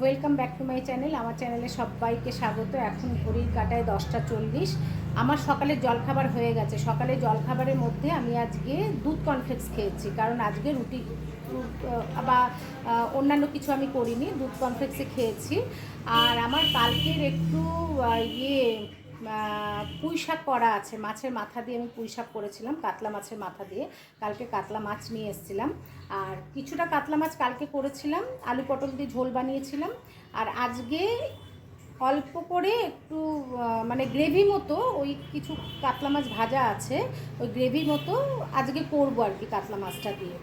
Welcome back to my channel. আমার চ্যানেলে সবাইকে স্বাগত। এখন ঘড়ির কাটায় দশটা চল্লিশ। আমার সকালে জলখাবার হয়ে গেছে। সকালে জলখাবারের মধ্যে আমি আজকে দুধ কনফ্লেক্স খেয়েছি। কারণ আজকে রুটি বা অন্যান্য কিছু আমি করিনি। দুধ কনফ্লেক্সে খেয়েছি। আর আমার কালকের একটু ইয়ে পুঁই শাক করা আছে। মাছের মাথা দিয়ে আমি পুঁই শাক করেছিলাম, কাতলা মাছের মাথা দিয়ে। কালকে কাতলা মাছ নিয়ে এসেছিলাম। আর কিছুটা কাতলা মাছ কালকে করেছিলাম, আলু পটল দিয়ে ঝোল বানিয়েছিলাম। আর আজকে অল্প করে একটু মানে গ্রেভি মতো ওই কিছু কাতলা মাছ ভাজা আছে, ওই গ্রেভি মতো আজকে করব আর কি কাতলা মাছটা দিয়ে।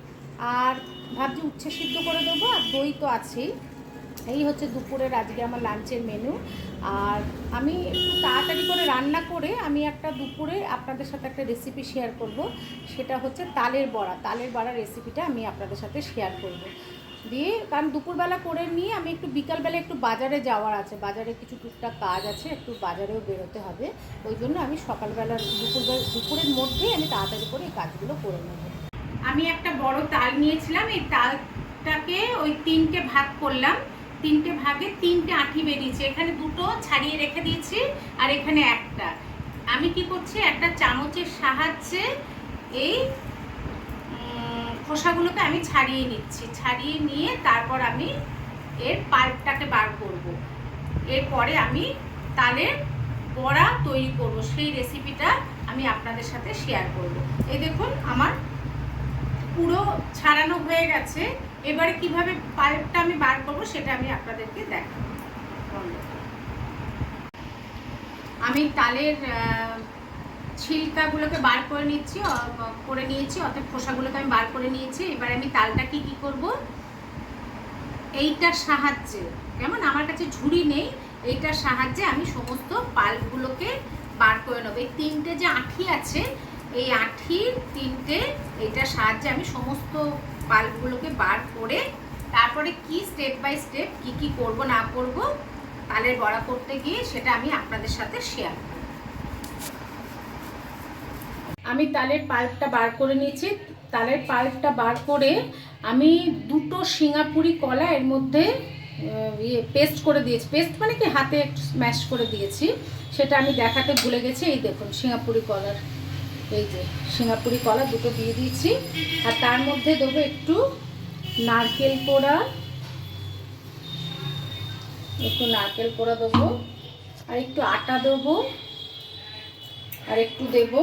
আর ভাবছি উচ্ছে সিদ্ধ করে দেবো, আর দই তো আছেই। এই হচ্ছে দুপুরের আজকে আমার লাঞ্চের মেনু আর আমি একটু তাড়াতাড়ি করে রান্না করে আমি একটা দুপুরে আপনাদের সাথে একটা রেসিপি শেয়ার করব। সেটা হচ্ছে তালের বড়া। তালের বড়া রেসিপিটা আমি আপনাদের সাথে শেয়ার করব। দিয়ে কারণ দুপুরবেলা করে নিয়ে আমি একটু বিকালবেলা একটু বাজারে যাওয়ার আছে। বাজারে কিছু টুকটাক কাজ আছে, একটু বাজারেও বেরোতে হবে। ওই জন্য আমি সকালবেলা দুপুরবেলা, দুপুরের মধ্যেই আমি তাড়াতাড়ি করে এই কাজগুলো করে নেব। আমি একটা বড় তাল নিয়েছিলাম। এই তালটাকে ওই তিনটে ভাগ করলাম। তিনটে ভাগে তিনটে আঁটি বেরিয়েছে। এখানে দুটো ছাড়িয়ে রেখে দিয়েছি আর এখানে একটা। আমি কি করছি? একটা চামচের সাহায্যে এই খোসাগুলোকে আমি ছাড়িয়ে নিচ্ছি। ছাড়িয়ে নিয়ে তারপর আমি এর পাল্পটাকে বার করব। এরপরে আমি তালের বড়া তৈরি করব। সেই রেসিপিটা আমি আপনাদের সাথে শেয়ার করব। এই দেখুন, আমার পুরো ছাড়ানো হয়ে গেছে। এবারে কীভাবে পাল্পটা আমি বার করব সেটা আমি আপনাদেরকে দেখাবো। আমি তালের ছিলকাগুলোকে বার করে নিচ্ছি করে নিয়েছি, অর্থাৎ খোসাগুলোকে আমি বার করে নিয়েছি। এবার আমি তালটাকে কি কি করব? এইটার সাহায্যে যেমন আমার কাছে ঝুড়ি নেই, এইটার সাহায্যে আমি সমস্ত পাল্পগুলোকে বার করে নেব। এই তিনটে যে আঠি আছে এই আঠির তিনটে, এইটার সাহায্যে আমি সমস্ত পাল্পগুলোকে বার করে, তারপরে কি স্টেপ বাই স্টেপ কি কি করব না করব, তালের বড়া করতে গিয়ে সেটা আমি আপনাদের সাথে শেয়ার আমি তালের পাল্পটা বার করে নিয়েছি। তালের পাল্পটা বার করে আমি দুটো সিঙ্গাপুরি কলা এর মধ্যে ইয়ে পেস্ট করে দিয়েছি। পেস্ট মানে কি? হাতে স্ম্যাশ করে দিয়েছি। সেটা আমি দেখাতে ভুলে গেছি। এই দেখুন, সিঙ্গাপুরি কলার। এই যে সিঙ্গাপুরি কলা দুটো দিয়ে দিয়েছি। আর তার মধ্যে দেবো একটু নারকেল পোড়া। একটু নারকেল পোড়া দেবো। আর একটু আটা দেবো। আর একটু দেবো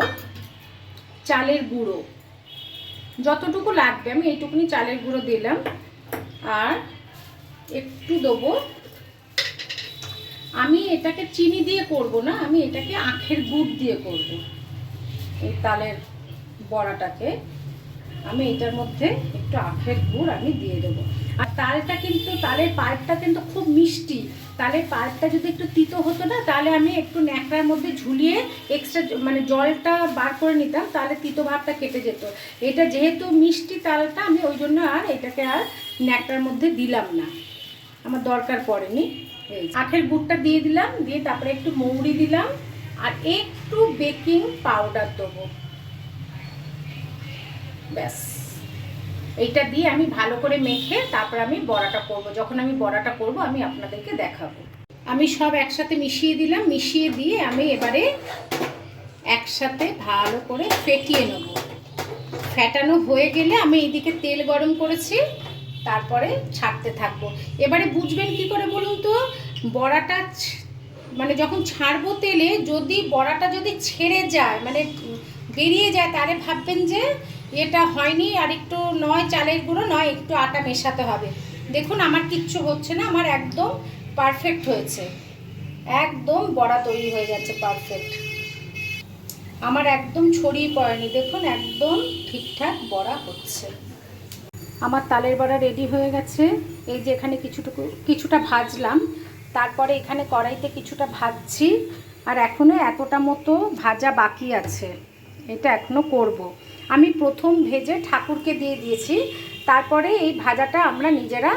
চালের গুঁড়ো। যতটুকু লাগবে, আমি এইটুকুনি চালের গুঁড়ো দিলাম। আর একটু দেবো, আমি এটাকে চিনি দিয়ে করব না, আমি এটাকে আখের গুড় দিয়ে করব। এই তালের বড়াটাকে আমি এটার মধ্যে একটু আখের গুড় আমি দিয়ে দেবো। আর তালটা কিন্তু, তালের পাল্পটা কিন্তু খুব মিষ্টি। তালের পাল্পটা যদি একটু তিতো হতো না, তাহলে আমি একটু ন্যাকড়ার মধ্যে ঝুলিয়ে এক্সট্রা মানে জলটা বার করে নিতাম, তাহলে তিতো ভাবটা কেটে যেত। এটা যেহেতু মিষ্টি তালটা, আমি ওই জন্য আর এটাকে আর ন্যাকড়ার মধ্যে দিলাম না। আমার দরকার পড়েনি। আখের গুড়টা দিয়ে দিলাম, দিয়ে তারপরে একটু মৌরি দিলাম। আর একটু বেকিং পাউডার দেবো। ব্যাস। এইটা দিয়ে আমি ভালো করে মেখে তারপর আমি বড়াটা করব। যখন আমি বড়াটা করব, আমি আপনাদেরকে দেখাবো। আমি সব একসাথে মিশিয়ে দিলাম। মিশিয়ে দিয়ে আমি এবারে একসাথে ভালো করে ফেটিয়ে নেব। ফেটানো হয়ে গেলে আমি এইদিকে তেল গরম করেছি, তারপরে ছাড়তে থাকব। এবারে বুঝবেন কি করে বলুন তো? বড়াটা মানে যখন ছাড়বো তেলে, যদি বড়াটা যদি ছেড়ে যায় মানে বেরিয়ে যায়, তাহলে ভাববেন যে এটা হয়নি, আর একটু নয় চালের গুঁড়ো, নয় একটু আটা মেশাতে হবে। দেখুন, আমার কিচ্ছু হচ্ছে না, আমার একদম পারফেক্ট হয়েছে। একদম বড়া তৈরি হয়ে যাচ্ছে পারফেক্ট আমার একদম ছড়িয়ে পড়েনি, দেখুন, একদম ঠিকঠাক বড়া হচ্ছে। আমার তালের বড়া রেডি হয়ে গেছে। এই যে এখানে কিছুটুকু, কিছুটা ভাজলাম। তারপরে এখানে কড়াইতে কিছুটা ভাজছি, আর এখনও এতটা মতো ভাজা বাকি আছে। এটা এখনও করব। আমি প্রথম ভেজে ঠাকুরকে দিয়ে দিয়েছি, তারপরে এই ভাজাটা আমরা নিজেরা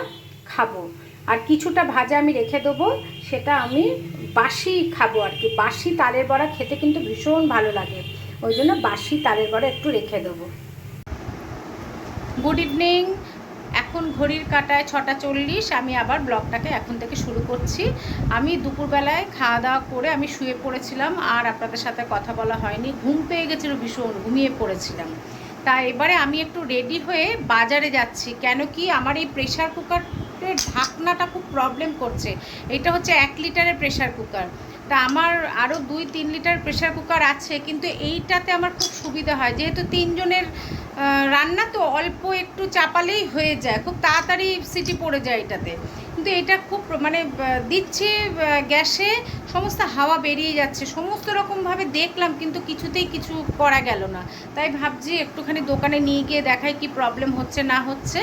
খাব। আর কিছুটা ভাজা আমি রেখে দেবো, সেটা আমি বাসি খাব আর কি। বাসি তালের বড়া খেতে কিন্তু ভীষণ ভালো লাগে। ওই জন্য বাসি তালের বড়া একটু রেখে দেবো। গুড ইভিনিং এখন ঘড়ির কাটায় ছটা চল্লিশ, আমি আবার ব্লগটাকে এখন থেকে শুরু করছি। আমি দুপুরবেলায় খাওয়া দাওয়া করে আমি শুয়ে পড়েছিলাম, আর আপনাদের সাথে কথা বলা হয়নি। ঘুম পেয়ে গেছিল ভীষণ, ঘুমিয়ে পড়েছিলাম। তা এবারে আমি একটু রেডি হয়ে বাজারে যাচ্ছি, কেন কি আমার এই প্রেশার কুকারের ঢাকনাটা খুব প্রবলেম করছে। এটা হচ্ছে এক লিটারের প্রেশার কুকার তা আমার আরও দুই, তিন লিটার প্রেশার কুকার আছে, কিন্তু এইটাতে আমার খুব সুবিধা হয়। যেহেতু তিনজনের রান্না তো অল্প একটু চাপালেই হয়ে যায়, খুব তাড়াতাড়ি সিটি পড়ে যায় এটাতে। কিন্তু এটা খুব মানে দিচ্ছে গ্যাসে, সমস্ত হাওয়া বেরিয়ে যাচ্ছে। সমস্ত রকমভাবে দেখলাম, কিন্তু কিছুতেই কিছু করা গেল না। তাই ভাবছি একটুখানি দোকানে নিয়ে গিয়ে দেখাই কি প্রবলেম হচ্ছে, না হচ্ছে।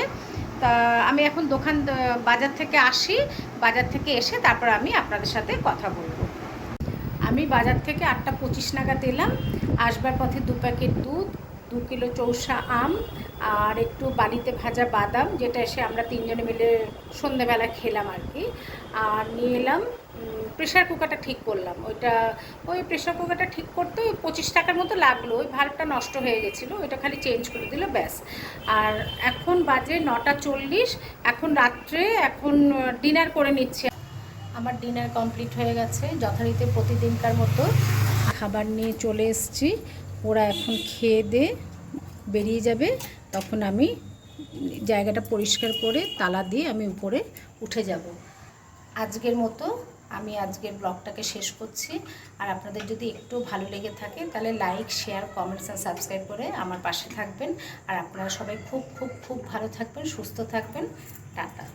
তা আমি এখন দোকান বাজার থেকে আসি। বাজার থেকে এসে তারপর আমি আপনাদের সাথে কথা বলব। আমি বাজার থেকে আটটা পঁচিশ নাগাদ এলাম। আসবার পথে দু প্যাকেট দুধ, দু কিলো চৌষা আম আর একটু বালিতে ভাজা বাদাম, যেটা এসে আমরা তিনজনে মিলে সন্ধেবেলা খেলাম আর কি। আর নিয়ে এলাম প্রেশার কুকারটা ঠিক করলাম। ওইটা, ওই প্রেশার কুকারটা ঠিক করতে ওই পঁচিশ টাকার মতো লাগল। ওই ভাল্বটা নষ্ট হয়ে গেছিল, ওইটা খালি চেঞ্জ করে দিল, ব্যাস। আর এখন বাজে নটা চল্লিশ, এখন রাত্রে এখন ডিনার করে নিচ্ছি আমার ডিনার কমপ্লিট হয়ে গেছে, যথারীতি প্রতিদিনকার মতো খাবার নিয়ে চলে এসেছি। ওরা এখন খেয়ে দে বেরিয়ে যাবে, তখন আমি জায়গাটা পরিষ্কার করে তালা দিয়ে আমি উপরে উঠে যাব। আজকের মতো আমি আজকের ব্লগটাকে শেষ করছি। আর আপনাদের যদি একটু ভালো লেগে থাকে, তাহলে লাইক, শেয়ার কমেন্টস আর সাবস্ক্রাইব করে আমার পাশে থাকবেন। আর আপনারা সবাই খুব খুব খুব ভালো থাকবেন, সুস্থ থাকবেন। টাটা।